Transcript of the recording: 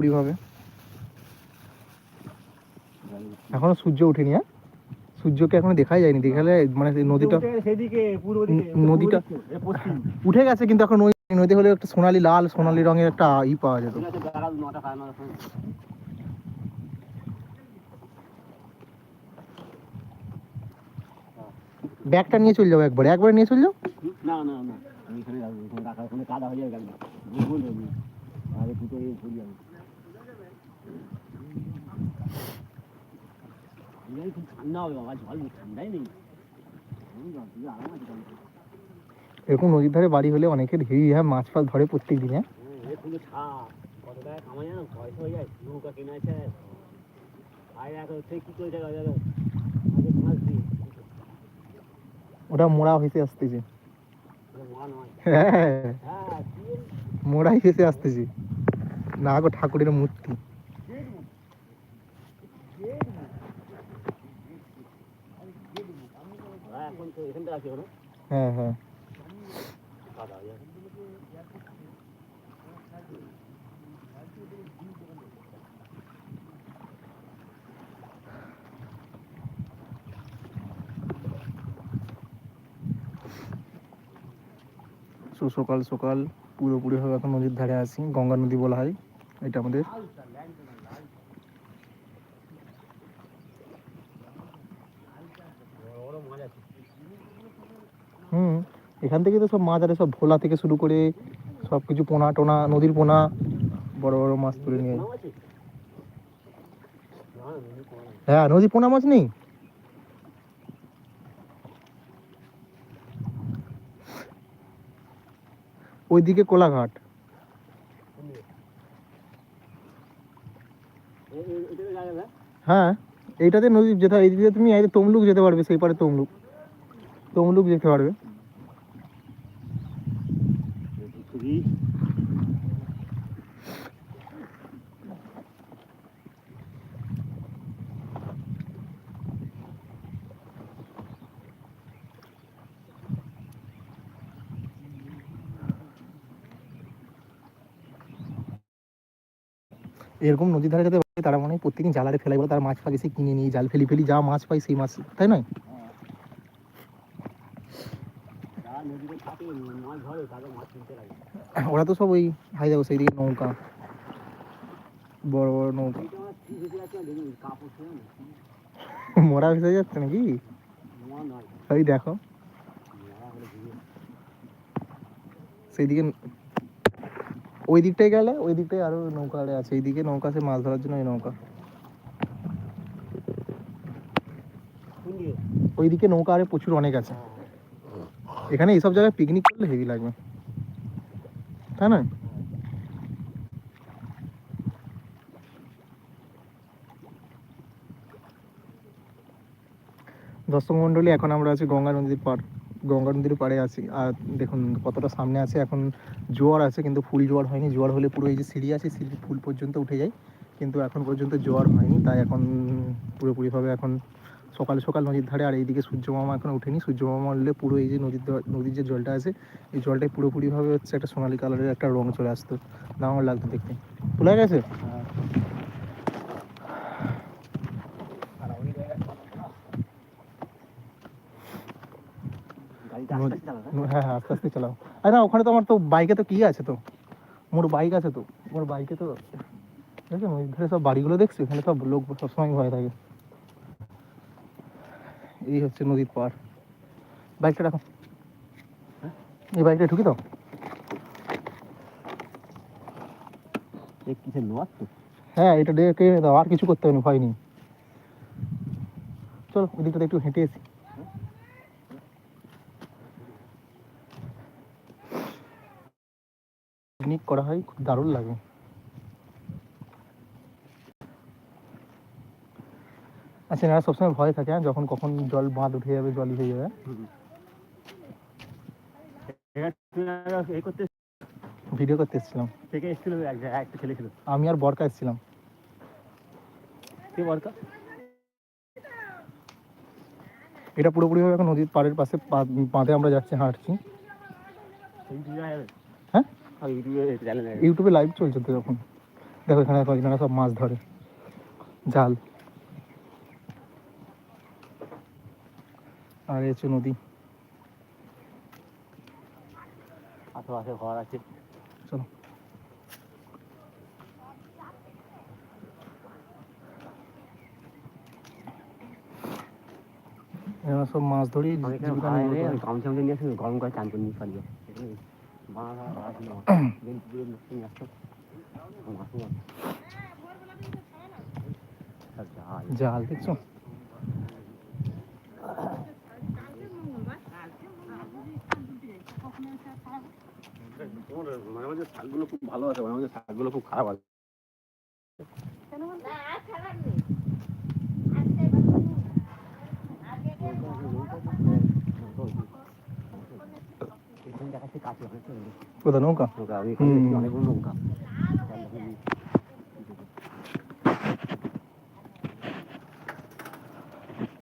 পুরোপুরিভাবে এখনও সূর্য ওঠেনি হ্যাঁ? সূর্যকে এখনও দেখাই যায়নি দেখালে মানে নদীটা সেদিকে পূর্ব দিকে ন- নদীটা- উঠে গেছে কিন্তু এখন নদী নদী হলে একটা সোনালি লাল সোনালি রঙের একটা ই পাওয়া যেত। ব্যাগটা নিয়ে চলে যাব একবারে একবারে নিয়ে চলে যাও। না না না আমি এখানে রাখা ওখানে কাদা হয়ে যাবে আরে দুটো এরকম নদীর ধারে বাড়ি হলে অনেকের হেভি হ্যাঁ মাছ ফাছ ধরে প্রত্যেক দিন হ্যাঁ? ওটা মোড়া ভেসে আসতেছে। হ্যাঁ মোড়াই ভেসে আসতেছে। না গো, ঠাকুরের মূর্তি হ্যাঁ, এখন তো এখানটা আছে ওরা হ্যাঁ হ্যাঁ হয়ে সকাল সকাল পুরোপুরিভাবে এখন নদীর ধারে আছি। গঙ্গা নদী বলা হয়। এটা আমাদের বড় বড় মাছ আছে হুম এখান থেকে তো সব মাছ আরে সব ভোলা থেকে শুরু করে সব কিছু পোনা টোনা, নদীর পোনা, বড় বড় মাছ তুলে নিয়ে হ্যাঁ নদী পোনা মাছ নেই? ওইদিকে কোলাঘাট। এই এই হ্যাঁ এইটাতে নদী যেতে এইদিকে তুমি তমলুক যেতে পারবে, সেই পারে তমলুক। তমলুক যেতে পারবে। এরকম নদীর ধারে যাতে তারা মনে হয় প্রত্যেকদিন জালারে ফেলাই বলে, তারা মাছ ফাঁক এসে কিনে নিয়ে, জাল ফেলি ফেলি যা মাছ পাই সেই মাছ, তাই নয় যারা নদীতে থাকে মাছ ধরে তাদের মাছ কিনতে লাগে ওরা তো সব ওই হাই যাব সেই দিকে নৌকা বড় বড় নৌকা। মরা ভেসে যাচ্ছে নাকি? ওই দেখো। সেইদিকে ওই দিকটায় গেলে ওই দিকটায় আরও নৌকা আরে আছে। এইদিকে নৌকা আছে মাছ ধরার জন্য ওই নৌকা। ওইদিকে নৌকা আরে প্রচুর অনেক আছে। এখানে এইসব জায়গায় পিকনিক করলে হেভি লাগবে। তাই না? দর্শক মন্ডলী এখন আমরা আছি গঙ্গা নদীর পার গঙ্গা নদীর পাড়ে আছি। আর দেখুন, কতটা সামনে আছে, এখন জোয়ার আছে, কিন্তু ফুল জোয়ার হয়নি। জোয়ার হলে পুরো এই যে সিঁড়ি আছে সিঁড়ি ফুল পর্যন্ত উঠে যায়। কিন্তু এখন পর্যন্ত জোয়ার হয়নি, তাই এখন পুরোপুরিভাবে এখন সকাল সকাল নদীর ধারে, আর এইদিকে সূর্য মামা এখন ওঠেনি। সূর্য মামা উঠলে পুরো এই যে নদীর নদীর যে জলটা আছে, এই জলটাই পুরোপুরিভাবে হচ্ছে একটা সোনালি কালারের একটা রং চলে আসতো। দারুণ লাগতো দেখতে। তোলা গেছে? হ্যাঁ হ্যাঁ আস্তে আস্তে চালাও। আরে না, ওখানে তো আমার তো বাইকে তো আছে তো? মোর বাইক আছে তো? মোর বাইকে তো নদীর ধারে সব বাড়িগুলো দেখছি, ওখানে সব লোক সবসময় ভয় থাকে। এই হচ্ছে নদীর পার বাইকটা রাখো? এই বাইকটা ঢুকি দাও। কিসের নোয়ার তো? হ্যাঁ এটা ডেকে দাও আর কিছু করতে হবে না ভয় নেই। চলো ওই দিকটাতে একটু হেঁটে এসি। পিকনিক করা হয় খুব দারুণ লাগে। আচ্ছা এনারা সবসময় ভয় থাকে হ্যাঁ, যখন কখন জল বাঁধ উঠে যাবে জলই হয়ে যাবে। ভিডিও করতে এসেছিলাম। থেকে এসেছিল একটা ছেলে ছিল। আমি আর বরকা এসেছিলাম। কে বলতো এটা পুরোপুরিভাবে এখন নদীর পাড়ের পাশে বাঁধে আমরা যাচ্ছি হাঁটছি। হ্যাঁ? ইউটিউবে লাইভ চলছে তো এখন। দেখো এখানে কয়েকজনা সব মাছ ধরে। জাল। আর হচ্ছে নদী। আশেপাশে ঘর আছে। চলো। এরা সব মাছ ধরি নিয়ে গরম করে চান নিয়ে জাল দেখছ? মাঝে শাকগুলো খুব ভালো আছে মানে মাঝে শাকগুলো খুব খারাপ আছে। এখানে দেখাচ্ছে কাছে অনেকটা কোথা নৌকা? নৌকা অনেকগুলো নৌকা।